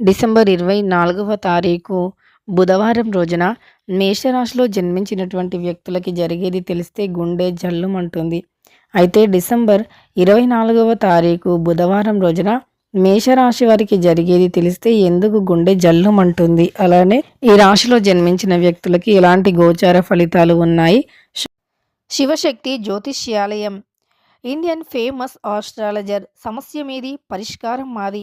December ఇరవై నాలుగవ తారీఖు బుధవారం రోజున మేషరాశిలో జన్మించినటువంటి వ్యక్తులకి జరిగేది తెలిస్తే గుండె జల్లుమంటుంది అయితే డిసెంబర్ ఇరవై నాలుగవ తారీఖు బుధవారం రోజున మేషరాశి వారికి జరిగేది తెలిస్తే ఎందుకు గుండె జల్లుమంటుంది అలానే ఈ రాశిలో జన్మించిన వ్యక్తులకి ఎలాంటి గోచార ఫలితాలు ఉన్నాయి? శివశక్తి జ్యోతిష్యాలయం. ఇండియన్ ఫేమస్ ఆస్ట్రాలజర్ సమస్య మీది పరిష్కారం మాది.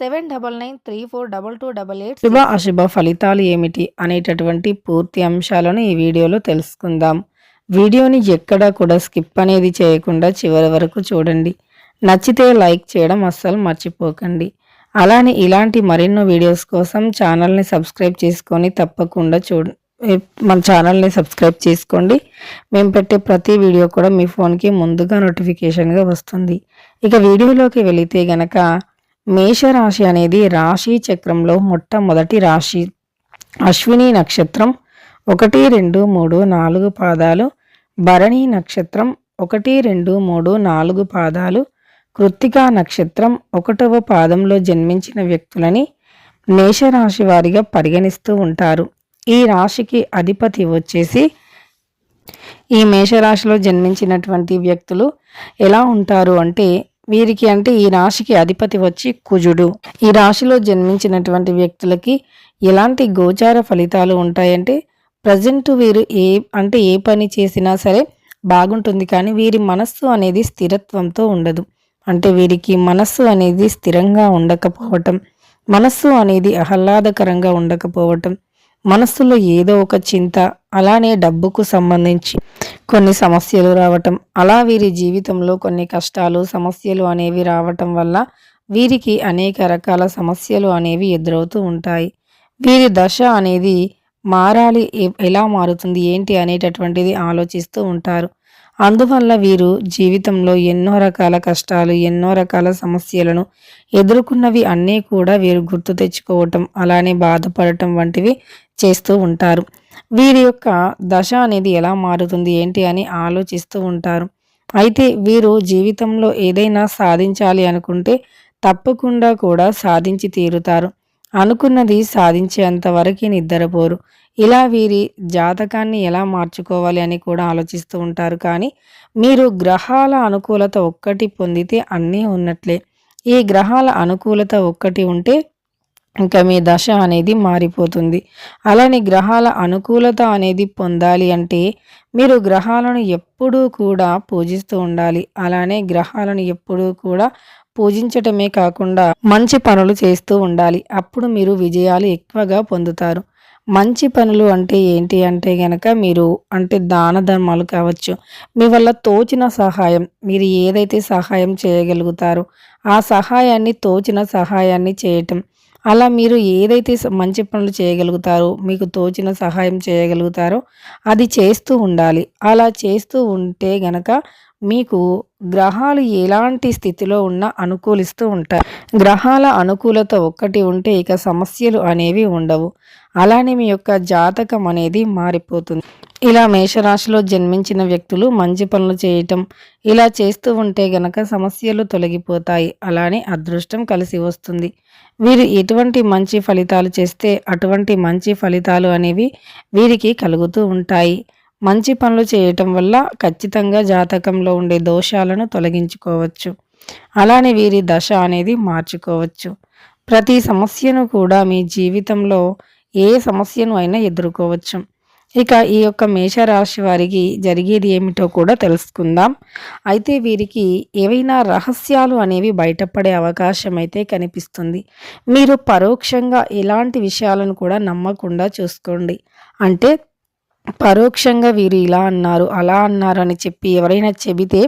seven double nine three four double two double eight శుభ అశుభ ఫలితాలు ఏమిటి అనేటటువంటి పూర్తి అంశాలను ఈ వీడియోలో తెలుసుకుందాం. వీడియోని ఎక్కడా కూడా స్కిప్ అనేది చేయకుండా చివరి వరకు చూడండి. నచ్చితే లైక్ చేయడం అస్సలు మర్చిపోకండి. అలానే ఇలాంటి మరెన్నో వీడియోస్ కోసం ఛానల్ని సబ్స్క్రైబ్ చేసుకొని తప్పకుండా చూ మన ఛానల్ని సబ్స్క్రైబ్ చేసుకోండి. మేము పెట్టే ప్రతి వీడియో కూడా మీ ఫోన్కి ముందుగా నోటిఫికేషన్గా వస్తుంది. ఇక వీడియోలోకి వెళితే గనక మేషరాశి అనేది రాశి చక్రంలో మొట్టమొదటి రాశి. అశ్విని నక్షత్రం ఒకటి రెండు మూడు నాలుగు పాదాలు. భరణి నక్షత్రం ఒకటి రెండు మూడు నాలుగు పాదాలు. కృత్తికా నక్షత్రం ఒకటవ పాదంలో జన్మించిన వ్యక్తులని మేషరాశి వారిగా పరిగణిస్తూ ఉంటారు. ఈ రాశికి అధిపతి వచ్చేసి ఈ మేషరాశిలో జన్మించినటువంటి వ్యక్తులు ఎలా ఉంటారు అంటే వీరికి అంటే ఈ రాశికి అధిపతి వచ్చి కుజుడు. ఈ రాశిలో జన్మించినటువంటి వ్యక్తులకి ఎలాంటి గోచార ఫలితాలు ఉంటాయంటే ప్రజెంట్ వీరు ఏ అంటే ఏ పని చేసినా సరే బాగుంటుంది కానీ వీరి మనస్సు అనేది స్థిరత్వంతో ఉండదు. అంటే వీరికి మనస్సు అనేది స్థిరంగా ఉండకపోవటం మనస్సు అనేది ఆహ్లాదకరంగా ఉండకపోవటం మనస్సులో ఏదో ఒక చింత అలానే డబ్బుకు సంబంధించి కొన్ని సమస్యలు రావటం అలా వీరి జీవితంలో కొన్ని కష్టాలు సమస్యలు అనేవి రావటం వల్ల వీరికి అనేక రకాల సమస్యలు అనేవి ఎదురవుతూ ఉంటాయి. వీరి దశ అనేది మారాలి ఎలా మారుతుంది ఏంటి అనేటటువంటిది ఆలోచిస్తూ ఉంటారు. అందువల్ల వీరు జీవితంలో ఎన్నో రకాల కష్టాలు ఎన్నో రకాల సమస్యలను ఎదుర్కొన్నవి అన్నీ కూడా వీరు గుర్తు తెచ్చుకోవటం అలానే బాధపడటం వంటివి చేస్తూ ఉంటారు. వీరి యొక్క దశ అనేది ఎలా మారుతుంది ఏంటి అని ఆలోచిస్తూ ఉంటారు. అయితే వీరు జీవితంలో ఏదైనా సాధించాలి అనుకుంటే తప్పకుండా కూడా సాధించి తీరుతారు. అనుకున్నది సాధించేంత వరకు నిద్రపోరు. ఇలా వీరి జాతకాన్ని ఎలా మార్చుకోవాలి అని కూడా ఆలోచిస్తూ ఉంటారు. కానీ మీరు గ్రహాల అనుకూలత ఒక్కటి పొందితే అన్నీ ఉన్నట్లే. ఈ గ్రహాల అనుకూలత ఒక్కటి ఉంటే ఇంకా మీ దశ అనేది మారిపోతుంది. అలానే గ్రహాల అనుకూలత అనేది పొందాలి అంటే మీరు గ్రహాలను ఎప్పుడూ కూడా పూజిస్తూ ఉండాలి. అలానే గ్రహాలను ఎప్పుడూ కూడా పూజించటమే కాకుండా మంచి పనులు చేస్తూ ఉండాలి. అప్పుడు మీరు విజయాలు ఎక్కువగా పొందుతారు. మంచి పనులు అంటే ఏంటి అంటే గనక మీరు అంటే దాన ధర్మాలు కావచ్చు మీ వల్ల తోచిన సహాయం మీరు ఏదైతే సహాయం చేయగలుగుతారో ఆ సహాయాన్ని తోచిన సహాయాన్ని చేయటం అలా మీరు ఏదైతే మంచి పనులు చేయగలుగుతారో మీకు తోచిన సహాయం చేయగలుగుతారో అది చేస్తూ ఉండాలి. అలా చేస్తూ ఉంటే గనక మీకు గ్రహాలు ఎలాంటి స్థితిలో ఉన్నా అనుకూలిస్తూ ఉంటాయి. గ్రహాల అనుకూలత ఒక్కటి ఉంటే ఇక సమస్యలు అనేవి ఉండవు. అలానే మీ యొక్క జాతకం అనేది మారిపోతుంది. ఇలా మేషరాశిలో జన్మించిన వ్యక్తులు మంచి పనులు చేయటం ఇలా చేస్తూ ఉంటే గనక సమస్యలు తొలగిపోతాయి. అలానే అదృష్టం కలిసి వస్తుంది. వీరు ఎటువంటి మంచి ఫలితాలు చేస్తే అటువంటి మంచి ఫలితాలు అనేవి వీరికి కలుగుతూ ఉంటాయి. మంచి పనులు చేయటం వల్ల ఖచ్చితంగా జాతకంలో ఉండే దోషాలను తొలగించుకోవచ్చు. అలానే వీరి దశ అనేది మార్చుకోవచ్చు. ప్రతి సమస్యను కూడా మీ జీవితంలో ఏ సమస్యను అయినా ఎదుర్కోవచ్చు. ఇక ఈ యొక్క మేషరాశి వారికి జరిగేది ఏమిటో కూడా తెలుసుకుందాం. అయితే వీరికి ఏవైనా రహస్యాలు అనేవి బయటపడే అవకాశం అయితే కనిపిస్తుంది. మీరు పరోక్షంగా ఎలాంటి విషయాలను కూడా నమ్మకుండా చూసుకోండి. అంటే పరోక్షంగా వీరు ఇలా అన్నారు అలా అన్నారు అని చెప్పి ఎవరైనా చెబితే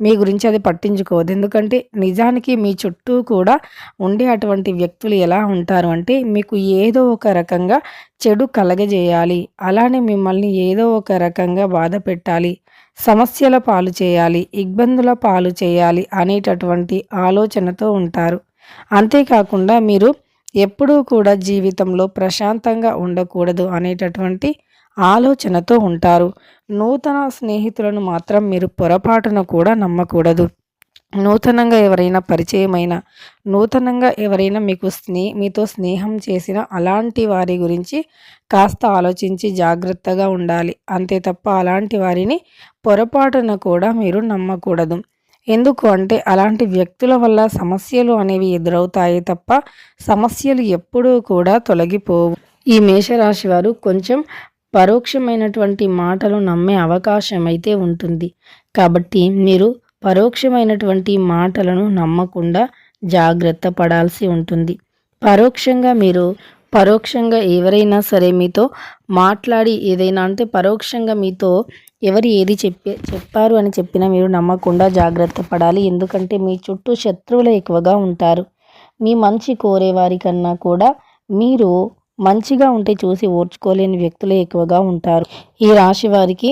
మీ గురించి అది పట్టించుకోవద్దు. ఎందుకంటే నిజానికి మీ చుట్టూ కూడా ఉండే అటువంటి వ్యక్తులు ఎలా ఉంటారు అంటే మీకు ఏదో ఒక రకంగా చెడు కలగజేయాలి. అలానే మిమ్మల్ని ఏదో ఒక రకంగా బాధ పెట్టాలి సమస్యల పాలు చేయాలి ఇబ్బందుల పాలు చేయాలి అనేటటువంటి ఆలోచనతో ఉంటారు. అంతేకాకుండా మీరు ఎప్పుడూ కూడా జీవితంలో ప్రశాంతంగా ఉండకూడదు అనేటటువంటి ఆలోచనతో ఉంటారు. నూతన స్నేహితులను మాత్రం మీరు పొరపాటున కూడా నమ్మకూడదు. నూతనంగా ఎవరైనా పరిచయమైన నూతనంగా ఎవరైనా మీకు స్నే మీతో స్నేహం చేసిన అలాంటి వారి గురించి కాస్త ఆలోచించి జాగ్రత్తగా ఉండాలి. అంతే తప్ప అలాంటి వారిని పొరపాటున కూడా మీరు నమ్మకూడదు. ఎందుకు అంటే అలాంటి వ్యక్తుల వల్ల సమస్యలు అనేవి ఎదురవుతాయి తప్ప సమస్యలు ఎప్పుడూ కూడా తొలగిపోవు. ఈ మేషరాశి వారు కొంచెం పరోక్షమైనటువంటి మాటలు నమ్మే అవకాశం అయితే ఉంటుంది. కాబట్టి మీరు పరోక్షమైనటువంటి మాటలను నమ్మకుండా జాగ్రత్త పడాల్సి ఉంటుంది. పరోక్షంగా మీరు పరోక్షంగా ఎవరైనా సరే మీతో మాట్లాడి ఏదైనా అంటే పరోక్షంగా మీతో ఎవరు ఏది చెప్పే చెప్పారు అని చెప్పినా మీరు నమ్మకుండా జాగ్రత్త పడాలి. ఎందుకంటే మీ చుట్టూ శత్రువులు ఎక్కువగా ఉంటారు. మీ మంచి కోరేవారి కన్నా కూడా మీరు మంచిగా ఉంటే చూసి ఓర్చుకోలేని వ్యక్తులే ఎక్కువగా ఉంటారు. ఈ రాశి వారికి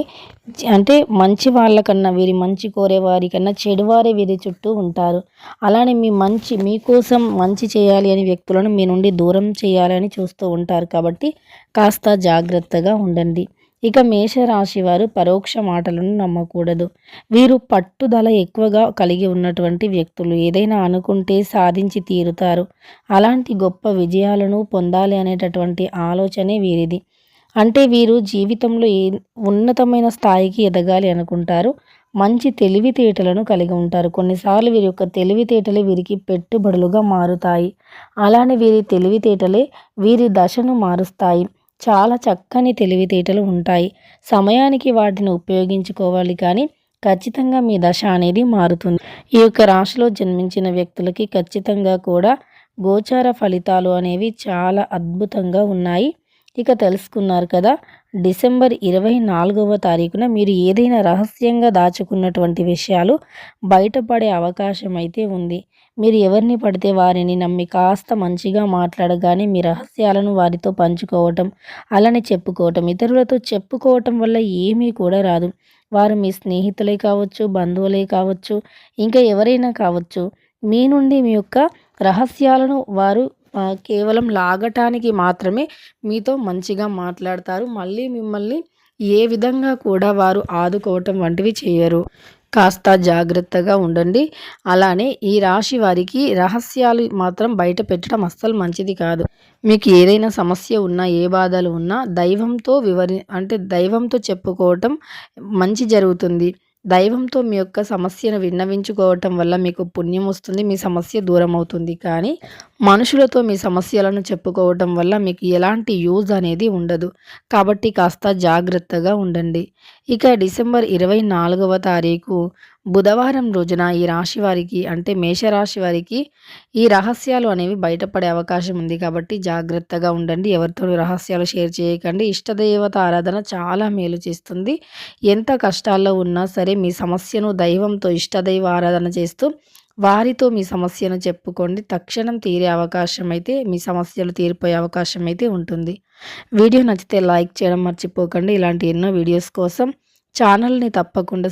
అంటే మంచి వాళ్ళకన్నా వీరి మంచి కోరే వారికన్నా చెడువారే వీరి చుట్టూ ఉంటారు. అలానే మీ మంచి మీకోసం మంచి చేయాలి అని వ్యక్తులను మీ నుండి దూరం చేయాలని చూస్తూ ఉంటారు కాబట్టి కాస్త జాగ్రత్తగా ఉండండి. ఇక మేషరాశి వారు పరోక్ష మాటలను నమ్మకూడదు. వీరు పట్టుదల ఎక్కువగా కలిగి ఉన్నటువంటి వ్యక్తులు. ఏదైనా అనుకుంటే సాధించి తీరుతారు. అలాంటి గొప్ప విజయాలను పొందాలి అనేటటువంటి ఆలోచనే వీరిది. అంటే వీరు జీవితంలో ఏ ఉన్నతమైన స్థాయికి ఎదగాలి అనుకుంటారు. మంచి తెలివితేటలను కలిగి ఉంటారు. కొన్నిసార్లు వీరి యొక్క తెలివితేటలే వీరికి పెట్టుబడులుగా మారుతాయి. అలానే వీరి తెలివితేటలే వీరి దశను మారుస్తాయి. చాలా చక్కని తెలివితేటలు ఉంటాయి. సమయానికి వాటిని ఉపయోగించుకోవాలి కానీ ఖచ్చితంగా మీ దశ అనేది మారుతుంది. ఈ యొక్క రాశిలో జన్మించిన వ్యక్తులకి ఖచ్చితంగా కూడా గోచార ఫలితాలు అనేవి చాలా అద్భుతంగా ఉన్నాయి. ఇక తెలుసుకున్నారు కదా డిసెంబర్ ఇరవై నాలుగవ తారీఖున మీరు ఏదైనా రహస్యంగా దాచుకున్నటువంటి విషయాలు బయటపడే అవకాశం అయితే ఉంది. మీరు ఎవరిని పడితే వారిని నమ్మి కాస్త మంచిగా మాట్లాడగానే మీ రహస్యాలను వారితో పంచుకోవటం అలానే చెప్పుకోవటం ఇతరులతో చెప్పుకోవటం వల్ల ఏమీ కూడా రాదు. వారు మీ స్నేహితులే కావచ్చు బంధువులే కావచ్చు ఇంకా ఎవరైనా కావచ్చు మీ నుండి మీ యొక్క రహస్యాలను వారు కేవలం లాగటానికి మాత్రమే మీతో మంచిగా మాట్లాడతారు. మళ్ళీ మిమ్మల్ని ఏ విధంగా కూడా వారు ఆదుకోవటం వంటివి చేయరు. కాస్త జాగ్రత్తగా ఉండండి. అలానే ఈ రాశి వారికి రహస్యాలు మాత్రం బయట పెట్టడం అస్సలు మంచిది కాదు. మీకు ఏదైనా సమస్య ఉన్నా ఏ బాధలు ఉన్నా దైవంతో వివరి అంటే దైవంతో చెప్పుకోవటం మంచి జరుగుతుంది. దైవంతో మీ యొక్క సమస్యను విన్నవించుకోవటం వల్ల మీకు పుణ్యం వస్తుంది మీ సమస్య దూరం అవుతుంది. కానీ మనుషులతో మీ సమస్యలను చెప్పుకోవటం వల్ల మీకు ఎలాంటి యూజ్ అనేది ఉండదు. కాబట్టి కాస్త జాగ్రత్తగా ఉండండి. ఇక డిసెంబర్ ఇరవై నాలుగవ తారీఖు బుధవారం రోజున ఈ రాశి వారికి అంటే మేషరాశి వారికి ఈ రహస్యాలు అనేవి బయటపడే అవకాశం ఉంది. కాబట్టి జాగ్రత్తగా ఉండండి. ఎవరితో రహస్యాలు షేర్ చేయకండి. ఇష్టదేవత ఆరాధన చాలా మేలు చేస్తుంది. ఎంత కష్టాల్లో ఉన్నా సరే మీ సమస్యను దైవంతో ఇష్టదైవ ఆరాధన చేస్తూ వారితో మీ సమస్యను చెప్పుకోండి. తక్షణం తీరే అవకాశం అయితే మీ సమస్యలు తీరిపోయే అవకాశం అయితే ఉంటుంది. వీడియో నచ్చితే లైక్ చేయడం మర్చిపోకండి. ఇలాంటి ఎన్నో వీడియోస్ కోసం ఛానల్ని తప్పకుండా